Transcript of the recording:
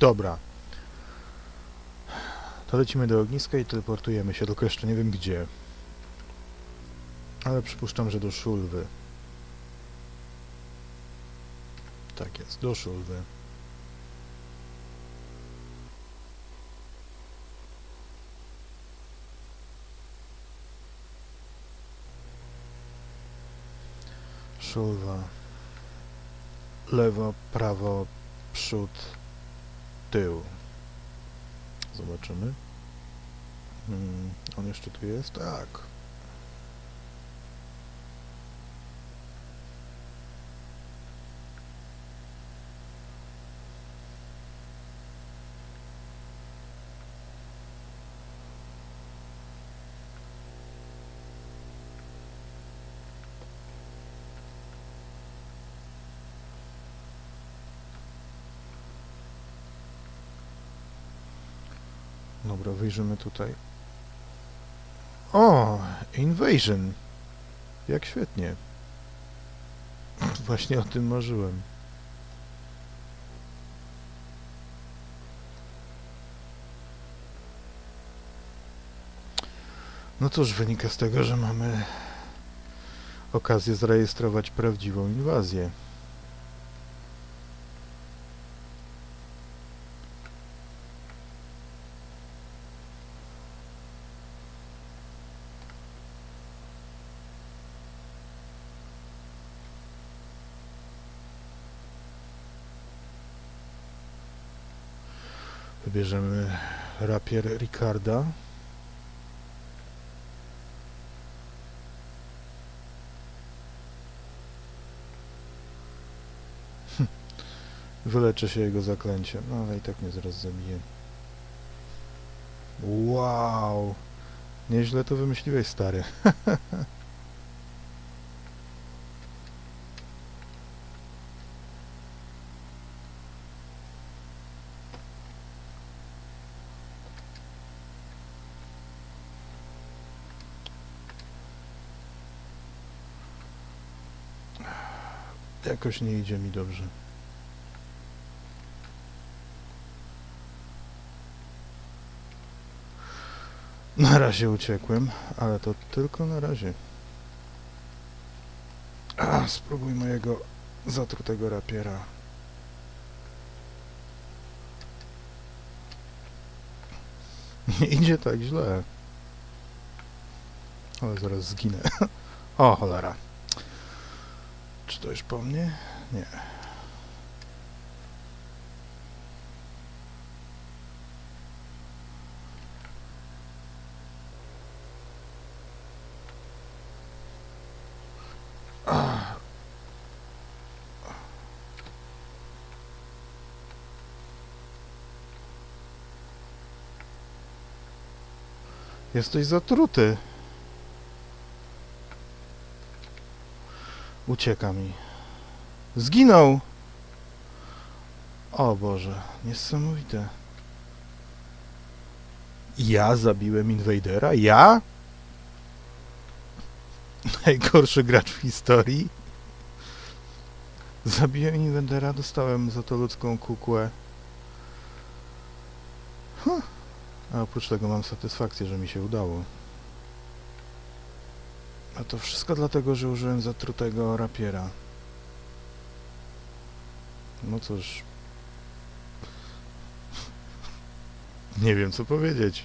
Dobra. To lecimy do ogniska i teleportujemy się, tylko jeszcze nie wiem gdzie. Ale przypuszczam, że do Szulwy. Tak jest, do Szulwy. Szulwa. Lewo, prawo, przód, tył. Zobaczymy. Hmm, on jeszcze tu jest? Tak. Dobra, wyjrzymy tutaj. O, Invasion. Jak świetnie. Właśnie o tym marzyłem. No cóż, wynika z tego, że mamy okazję zarejestrować prawdziwą inwazję. Wybierzemy rapier Ricarda. Hm. Wyleczę się jego zaklęciem, no ale i tak mnie zaraz zabije. Wow! Nieźle to wymyśliłeś, stary. Jakoś nie idzie mi dobrze. Na razie uciekłem, ale to tylko na razie. A, spróbuj mojego zatrutego rapiera. Nie idzie tak źle. Ale zaraz zginę. O, cholera. Czy po mnie? Nie. Jesteś zatruty. Ucieka mi. Zginął! O Boże, niesamowite. Ja zabiłem Invadera? Ja? Najgorszy gracz w historii? Zabiłem Invadera, dostałem za to ludzką kukłę. Huh. A oprócz tego mam satysfakcję, że mi się udało. A to wszystko dlatego, że użyłem zatrutego rapiera. No cóż. Nie wiem co powiedzieć.